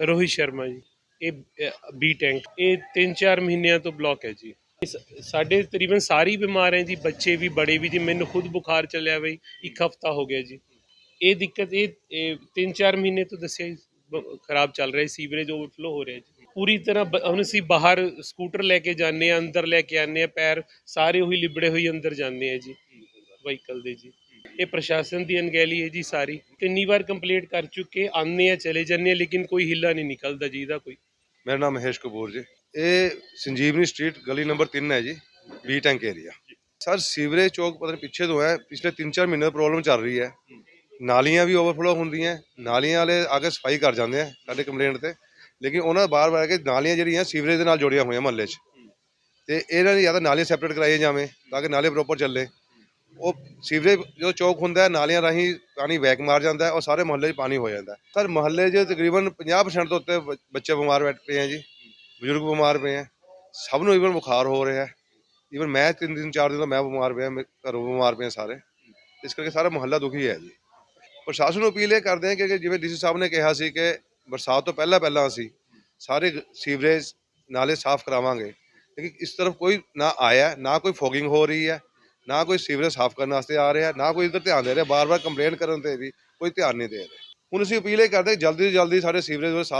ਰੋਹਿਤ ਸ਼ਰਮਾ ਜੀ। ਇਹ B tank ਇਹ 3-4 ਮਹੀਨਿਆਂ ਤੋਂ ਬਲੌਕ ਹੈ ਜੀ। ਸਾਡੇ ਤਕਰੀਬਨ ਸਾਰੇ ਬਿਮਾਰ ਹੈ ਜੀ। ਬੱਚੇ ਵੀ ਬੜੇ ਵੀ ਜੀ। ਮੈਨੂੰ ਖੁਦ ਬੁਖਾਰ ਚੱਲਿਆ ਬਈ। ਇੱਕ ਹਫਤਾ ਹੋ ਗਿਆ ਜੀ। ਇਹ ਦਿੱਕਤ, ਇਹ 3-4 ਮਹੀਨੇ ਤੋਂ ਦੱਸਿਆ ਖਰਾਬ ਚੱਲ ਰਿਹਾ ਸੀਵਰੇਜ ਓਵਰਫਲੋ ਹੋ ਰਿਹਾ ਜੀ। ਪੂਰੀ ਤਰ੍ਹਾਂ ਹੁਣ ਅਸੀਂ ਬਾਹਰ ਸਕੂਟਰ ਲੈ ਕੇ ਜਾਂਦੇ ਆ ਅੰਦਰ ਲੈ ਕੇ ਆਉਂਦੇ ਆ ਪੈਰ ਸਾਰੇ ਉਹੀ ਲਿਬੜੇ ਹੋਈ ਅੰਦਰ ਜਾਂਦੇ ਆ ਜੀ। ਵਹੀਕਲ ਦੇ ਜੀ। ਇਹ ਪ੍ਰਸ਼ਾਸਨ ਦੀ ਅਣਗਹਿਲੀ ਹੈ ਜੀ ਸਾਰੀ। ਕਿੰਨੀ ਵਾਰ ਕੰਪਲੀਟ ਕਰ ਚੁੱਕੇ ਆਉਂਦੇ ਆ ਚਲੇ ਜਾਂਦੇ ਆ ਲੇਕਿਨ ਕੋਈ ਹਿੱਲਾ ਨਹੀਂ ਨਿਕਲਦਾ ਜੀ ਇਹਦਾ ਕੋਈ। ਮੇਰਾ ਨਾਮ ਮਹੇਸ਼ ਕਪੂਰ ਜੀ। ਇਹ ਸੰਜੀਵਨੀ ਸਟਰੀਟ ਗਲੀ ਨੰਬਰ 3 ਹੈ ਜੀ B tank area sir sewerage ਚੌਕ ਪਤਾ ਨਹੀਂ ਪਿੱਛੇ ਤੋਂ ਹੈ ਪਿਛਲੇ 3-4 ਮਹੀਨੇ ਤੋਂ ਪ੍ਰੋਬਲਮ ਚੱਲ ਰਹੀ ਹੈ। ਨਾਲੀਆਂ ਵੀ ਓਵਰਫਲੋ ਹੁੰਦੀਆਂ ਨਾਲੀਆਂ ਵਾਲੇ ਆ ਕੇ ਸਫ਼ਾਈ ਕਰ ਜਾਂਦੇ ਆ ਸਾਡੇ ਕੰਪਲੇਂਟ ਤੇ। ਲੇਕਿਨ ਉਹਨਾਂ ਬਾਰ ਬਾਰ ਕੇ ਨਾਲੀਆਂ ਜਿਹੜੀਆਂ ਸੀਵਰੇਜ ਦੇ ਨਾਲ ਜੁੜੀਆਂ ਹੋਈਆਂ ਮਹੱਲੇ 'ਚ। ਤੇ ਇਹਨਾਂ ਦੀ ਜਾਂ ਤਾਂ ਨਾਲੀਆਂ ਸੈਪਰੇਟ ਕਰਾਈਆਂ ਜਾਵੇਂ ਤਾਂ ਕਿ ਨਾਲੇ ਪ੍ਰੋਪਰ ਚੱਲੇ। ਉਹ ਸੀਵਰੇਜ ਜੋ ਚੌਕ ਹੁੰਦਾ ਹੈ, ਨਾਲੀਆਂ ਰਾਹੀਂ ਪਾਣੀ ਵੈਕ ਮਾਰ ਜਾਂਦਾ ਹੈ ਔਰ ਸਾਰੇ ਮੁਹੱਲੇ 'ਚ ਪਾਣੀ ਹੋ ਜਾਂਦਾ ਹੈ। ਸਰ, ਮੁਹੱਲੇ 'ਚ ਤਕਰੀਬਨ 50% ਤੋਂ ਉੱਤੇ ਬ- ਬੱਚੇ ਬਿਮਾਰ ਬੈਠ ਪਏ ਹੈ ਜੀ, ਬਜ਼ੁਰਗ ਬਿਮਾਰ ਪਏ ਹੈ ਸਭ ਨੂੰ ਈਵਨ ਬੁਖਾਰ ਹੋ ਰਿਹਾ ਹੈ। ਇਵਨ ਮੈਂ ਤਿੰਨ ਦਿਨ ਚਾਰ ਦਿਨ ਤੋਂ ਮੈਂ ਬਿਮਾਰ ਪਿਆ ਮੇਰੇ ਘਰੋਂ ਬਿਮਾਰ ਪਏ ਆ ਸਾਰੇ। ਇਸ ਕਰਕੇ ਸਾਰਾ ਮੁਹੱਲਾ ਦੁਖੀ ਹੈ ਜੀ। ਪ੍ਰਸ਼ਾਸਨ ਨੂੰ ਅਪੀਲ ਇਹ ਕਰਦੇ ਹਾਂ ਕਿ ਜਿਵੇਂ ਡੀਸੀ ਸਾਹਿਬ ਨੇ ਕਿਹਾ ਸੀ ਕਿ ਬਰਸਾਤ ਤੋਂ ਪਹਿਲਾਂ ਪਹਿਲਾਂ ਅਸੀਂ ਸਾਰੇ ਗ- ਸੀਵਰੇਜ ਨਾਲੇ ਸਾਫ਼ ਕਰਾਵਾਂਗੇ। ਲੇਕਿਨ ਇਸ ਤਰਫ ਕੋਈ ਨਾ ਆਇਆ, ਨਾ ਕੋਈ ਫੋਗਿੰਗ ਹੋ ਰਹੀ ਹੈ। ਨਾ ਕੋਈ ਸੀਵਰੇਜ ਸਾਫ਼ ਕਰਨ ਵਾਸਤੇ ਆ ਰਿਹਾ, ਨਾ ਕੋਈ ਇਧਰ ਧਿਆਨ ਦੇ ਰਿਹਾ, ਬਾਰ-ਬਾਰ ਕੰਪਲੇਂਟ ਕਰਨ ਤੇ ਵੀ ਕੋਈ ਧਿਆਨ ਨਹੀਂ ਦੇ ਰਿਹਾ। ਹੁਣ ਅਸੀਂ ਅਪੀਲ ਇਹ ਕਰਦੇ, ਜਲਦੀ ਤੋਂ ਜਲਦੀ ਸਾਡੇ ਸੀਵਰੇਜ ਸਾਫ਼